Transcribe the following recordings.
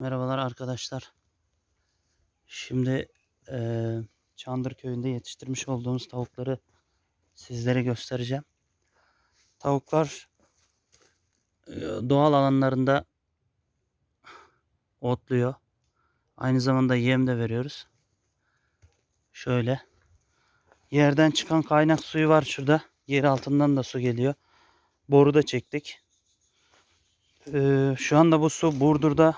Merhabalar arkadaşlar. Şimdi eee Çandır köyünde yetiştirmiş olduğumuz tavukları sizlere göstereceğim. Tavuklar eee, doğal alanlarında otluyor. Aynı zamanda yem de veriyoruz. Şöyle. Yerden çıkan kaynak suyu var şurada. Yer altından da su geliyor. Boru da çektik. Eee, şu anda bu su Burdur'da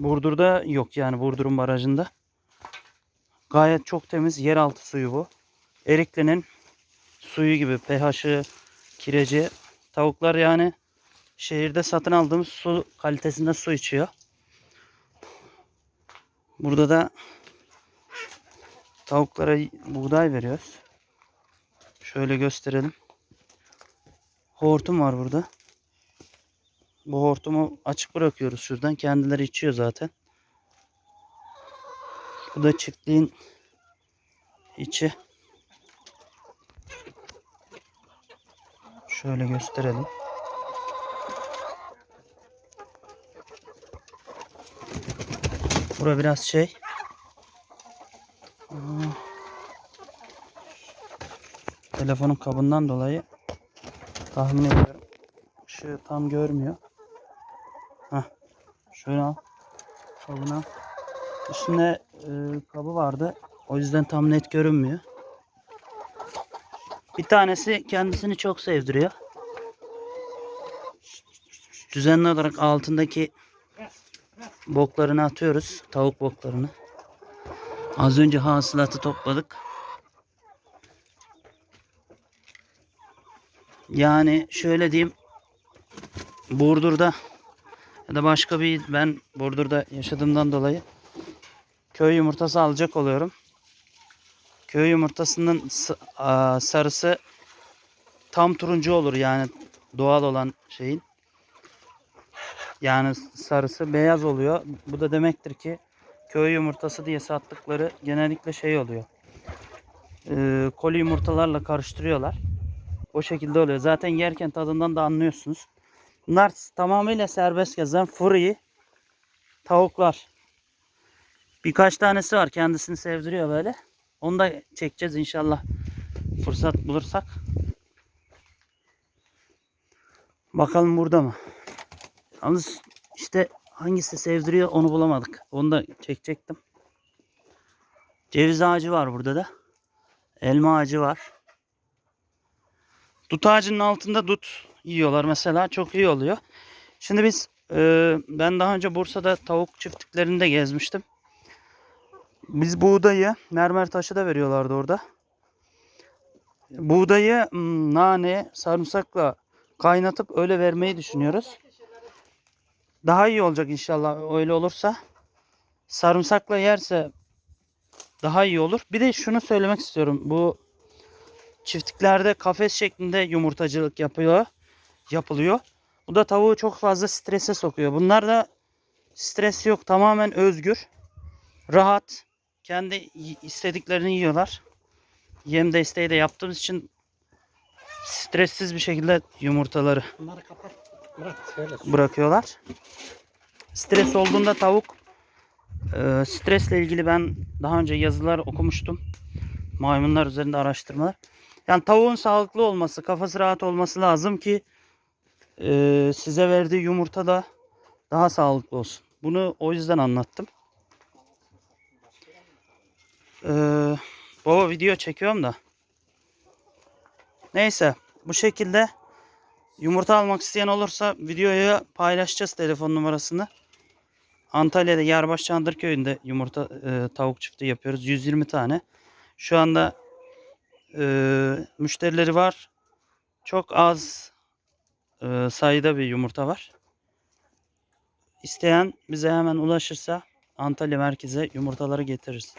Burdur'da yok yani Burdur'un barajında. Gayet çok temiz yeraltı suyu bu. Erikli'nin suyu gibi pH'ı, kireci. Tavuklar yani şehirde satın aldığımız su kalitesinde su içiyor. Burada da tavuklara buğday veriyoruz. Şöyle gösterelim. Hortum var burada. Bu hortumu açık bırakıyoruz şuradan. Kendileri içiyor zaten. Bu da çiftliğin içi. Şöyle gösterelim. Bura biraz şey. Aa. Telefonun kabından dolayı tahmin ediyorum. Işığı tam görmüyor. Şöyle al. Kabını al. Üstünde e, kabı vardı. O yüzden tam net görünmüyor. Bir tanesi kendisini çok sevdiriyor. Düzenli olarak altındaki boklarını atıyoruz. Tavuk boklarını. Az önce hasılatı topladık. Yani şöyle diyeyim. Burdur'da ya da başka bir ben Burdur'da yaşadığımdan dolayı köy yumurtası alacak oluyorum. Köy yumurtasının sarısı tam turuncu olur yani doğal olan şeyin. Yani sarısı beyaz oluyor. Bu da demektir ki köy yumurtası diye sattıkları genellikle şey oluyor. Ee, koli yumurtalarla karıştırıyorlar. O şekilde oluyor. Zaten yerken tadından da anlıyorsunuz. Bunlar tamamıyla serbest gezen free tavuklar. Birkaç tanesi var kendisini sevdiriyor böyle. Onu da çekeceğiz inşallah fırsat bulursak. Bakalım burada mı? Yalnız işte hangisi sevdiriyor onu bulamadık. Onu da çekecektim. Ceviz ağacı var burada da. Elma ağacı var. Dut ağacının altında dut yiyorlar mesela. Çok iyi oluyor. Şimdi biz e, ben daha önce Bursa'da tavuk çiftliklerinde gezmiştim. Biz buğdayı mermer taşı da veriyorlardı orada. Buğdayı hmm, nane, sarımsakla kaynatıp öyle vermeyi düşünüyoruz. Daha iyi olacak inşallah öyle olursa. Sarımsakla yerse daha iyi olur. Bir de şunu söylemek istiyorum. Bu çiftliklerde kafes şeklinde yumurtacılık yapıyor, yapılıyor. Bu da tavuğu çok fazla strese sokuyor. Bunlar da stres yok. Tamamen özgür. Rahat. Kendi istediklerini yiyorlar. Yem desteği de yaptığımız için stressiz bir şekilde yumurtaları bırakıyorlar. Stres olduğunda tavuk e, stresle ilgili ben daha önce yazılar okumuştum. Maymunlar üzerinde araştırmalar. Yani tavuğun sağlıklı olması, kafası rahat olması lazım ki e, size verdiği yumurta da daha sağlıklı olsun. Bunu o yüzden anlattım. E, baba video çekiyorum da. Neyse bu şekilde Yumurta almak isteyen olursa videoya paylaşacağız telefon numarasını. Antalya'da Yarbaş Çandırköy'ünde yumurta e, tavuk çifti yapıyoruz. 120 tane. Şu anda e, müşterileri var. Çok az e, sayıda bir yumurta var. İsteyen bize hemen ulaşırsa Antalya merkeze yumurtaları getiririz.